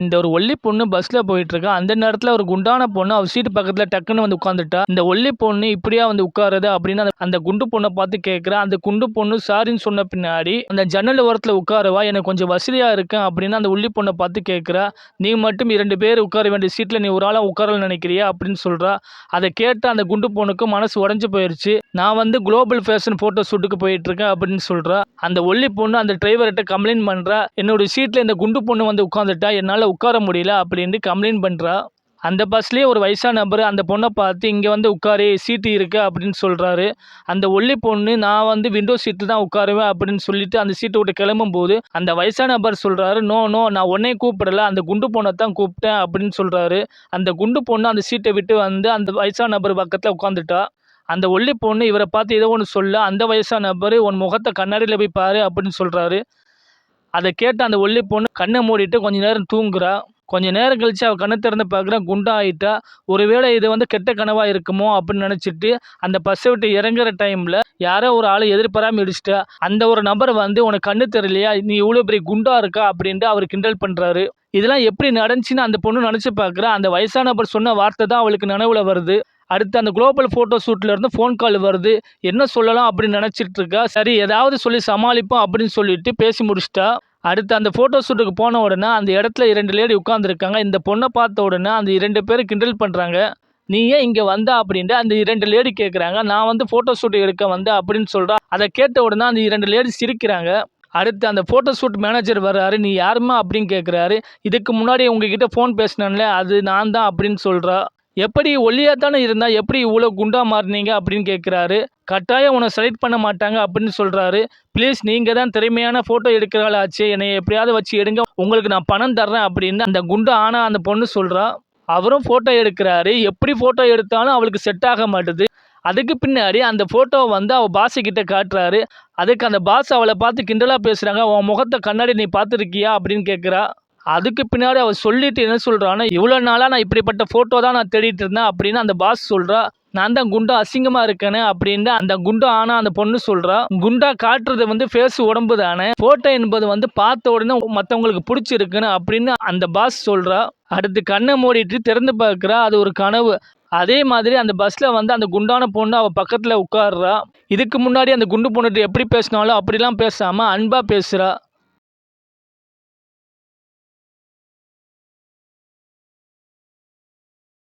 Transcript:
இந்த ஒரு ஒல்லி பொண்ணு பஸ்ஸில் போயிட்டுருக்கா. அந்த நேரத்தில் ஒரு குண்டான பொண்ணு அவள் சீட்டு பக்கத்தில் டக்குன்னு வந்து உட்காந்துட்டா இந்த ஒல்லி பொண்ணு இப்படியா வந்து உட்காருது அப்படின்னு அந்த- குண்டு பொண்ணை பார்த்து கேட்குறா அந்த குண்டு பொண்ணு சாரின்னு சொன்ன பின்னாடி அந்த ஜன்னல் ஓரத்தில் உட்காருவா. எனக்கு கொஞ்சம் வசதியாக இருக்கேன் அப்படின்னு அந்த ஒல்லி பொண்ணை பார்த்து கேட்குறா நீ மட்டும் இரண்டு பேர் உட்கார வேண்டிய சீட்டில் நீ ஒரு ஆளாக உட்காரல நினைக்கிறியா? அப்படின்னு சொல்கிறா அதை கேட்டு அந்த குண்டு பொண்ணுக்கு மனசு உடஞ்சி போயிடுச்சு நான் வந்து குளோபல் ஃபேஷன் ஃபோட்டோ ஷூட்டுக்கு போயிட்டு இருக்கேன் அப்படின்னு சொல்கிறா அந்த ஒல்லி பொண்ணு அந்த டிரைவர்கிட்ட கம்ப்ளைண்ட் பண்ணுறா என்னோட சீட்டில் இந்த குண்டு பொண்ணு வந்து உட்காந்துட்டா என்னால் உட்கார முடியல அப்படின்ட்டு கம்ப்ளைண்ட் பண்ணுறா அந்த பஸ்லேயே ஒரு வயசான நபர் அந்த பொண்ணை பார்த்து இங்கே வந்து உட்காரு சீட்டு இருக்கு அப்படின்னு சொல்கிறாரு அந்த ஒல்லி பொண்ணு நான் வந்து விண்டோ சீட்டில் தான் உட்காருவேன் அப்படின்னு சொல்லிட்டு அந்த சீட்டை விட்டு கிளம்பும்போது அந்த வயசான நபர் சொல்கிறாரு நோ நோ நான் உன்னே கூப்பிடல அந்த குண்டு பொண்ணை தான் கூப்பிட்டேன் அப்படின்னு சொல்கிறாரு அந்த குண்டு பொண்ணு அந்த சீட்டை விட்டு வந்து அந்த வயசான நபர் பக்கத்தில் உட்காந்துட்டா அந்த ஒல்லி பொண்ணு இவரை பார்த்து ஏதோ ஒன்று சொல்ல அந்த வயசான நபர் உன் முகத்தை கண்ணாடியில் போய் பாரு அப்படின்னு சொல்கிறாரு அதை கேட்டு அந்த ஒல்லி பொண்ணு கண்ணை மூடிட்டு கொஞ்ச நேரம் தூங்குறா. கொஞ்ச நேரம் கழித்து அவள் கண்ணை திறந்து பார்க்குறா குண்டா ஆகிட்டா ஒருவேளை இது வந்து கெட்ட கனவாக இருக்குமோ அப்படின்னு நினச்சிட்டு அந்த பஸ்ஸை விட்டு இறங்குற டைமில் யாரோ ஒரு ஆளை எதிர்பாராமல் இடிச்சிட்டா அந்த ஒரு நபர் வந்து உனக்கு கண்ணு தெரியலையா? நீ இவ்வளோ பெரிய குண்டா இருக்கா? அப்படின்ட்டு அவர் கிண்டல் பண்ணுறாரு இதெல்லாம் எப்படி நடந்துச்சுன்னு அந்த பொண்ணு நினச்சி பார்க்குறா. அந்த வயசானவர் சொன்ன வார்த்தை தான் அவளுக்கு நினைவில் வருது. அடுத்து அந்த குளோபல் ஃபோட்டோ ஷூட்லேருந்து ஃபோன் கால் வருது. என்ன சொல்லலாம் அப்படின்னு நினச்சிட்டு இருக்கா. சரி ஏதாவது சொல்லி சமாளிப்போம் அப்படின்னு சொல்லிட்டு பேசி முடிச்சிட்டா. அடுத்து அந்த ஃபோட்டோ ஷூட்டுக்கு போன உடனே அந்த இடத்துல இரண்டு லேடி உட்காந்துருக்காங்க இந்த பொண்ணை பார்த்த உடனே அந்த இரண்டு பேரும் கிண்டல் பண்ணுறாங்க நீ ஏன் இங்கே வந்தா? அப்படின்ட்டு அந்த இரண்டு லேடி கேட்குறாங்க நான் வந்து ஃபோட்டோ ஷூட் எடுக்க வந்தேன் அப்படின்னு சொல்கிறா அதை கேட்ட உடனே அந்த இரண்டு லேடி சிரிக்கிறாங்க. அடுத்து அந்த ஃபோட்டோ ஷூட் மேனேஜர் வர்றாரு நீ யாரும்மா? அப்படின்னு கேட்குறாரு இதுக்கு முன்னாடி உங்ககிட்ட ஃபோன் பேசினேன்ல அது நான் தான் அப்படின்னு சொல்கிறா எப்படி ஒல்லியாக தானே இருந்தால் எப்படி இவ்வளோ குண்டா மாறினீங்க? அப்படின்னு கேட்குறாரு கட்டாயம் உன்னை செலக்ட் பண்ண மாட்டாங்க அப்படின்னு சொல்கிறாரு ப்ளீஸ் நீங்கள் தான் திறமையான ஃபோட்டோ எடுக்கிறாள் ஆச்சு. என்னை எப்படியாவது வச்சு எடுங்க. உங்களுக்கு நான் பணம் தர்றேன் அப்படின்னு அந்த குண்டா ஆனால் அந்த பொண்ணு சொல்கிறா அவரும் ஃபோட்டோ எடுக்கிறாரு. எப்படி ஃபோட்டோ எடுத்தாலும் அவளுக்கு செட் ஆக மாட்டுது. அதுக்கு பின்னாடி அந்த ஃபோட்டோவை வந்து அவள் பாஸ் காட்டுறாரு. அதுக்கு அந்த பாஸ் அவளை பார்த்து கிண்டலாக பேசுகிறாங்க உன் முகத்தை கண்ணாடி நீ பார்த்துருக்கியா? அப்படின்னு கேட்குறா அதுக்கு பின்னாடி அவள் சொல்லிட்டு என்ன சொல்கிறான்னா இவ்வளோ நாளாக நான் இப்படிப்பட்ட ஃபோட்டோ தான் நான் தேடிட்டு இருந்தேன் அப்படின்னு அந்த பாஸ் சொல்கிறா நான் தான் குண்டா அசிங்கமாக இருக்கேன்னு அப்படின்னு அந்த குண்டா ஆனால் அந்த பொண்ணு சொல்கிறா குண்டா காட்டுறது வந்து ஃபேஸ் உடம்பு தானே. ஃபோட்டோ என்பது வந்து பார்த்த உடனே மற்றவங்களுக்கு பிடிச்சிருக்குன்னு அப்படின்னு அந்த பாஸ் சொல்கிறா அடுத்து கண்ணை மூடிட்டு திறந்து பார்க்குறா. அது ஒரு கனவு. அதே மாதிரி அந்த பஸ்ஸில் வந்து அந்த குண்டான பொண்ணு அவள் பக்கத்தில் உட்கார்றா. இதுக்கு முன்னாடி அந்த குண்டு பொண்ணுகிட்ட எப்படி பேசினாலும் அப்படிலாம் பேசாமல் அன்பாக பேசுகிறா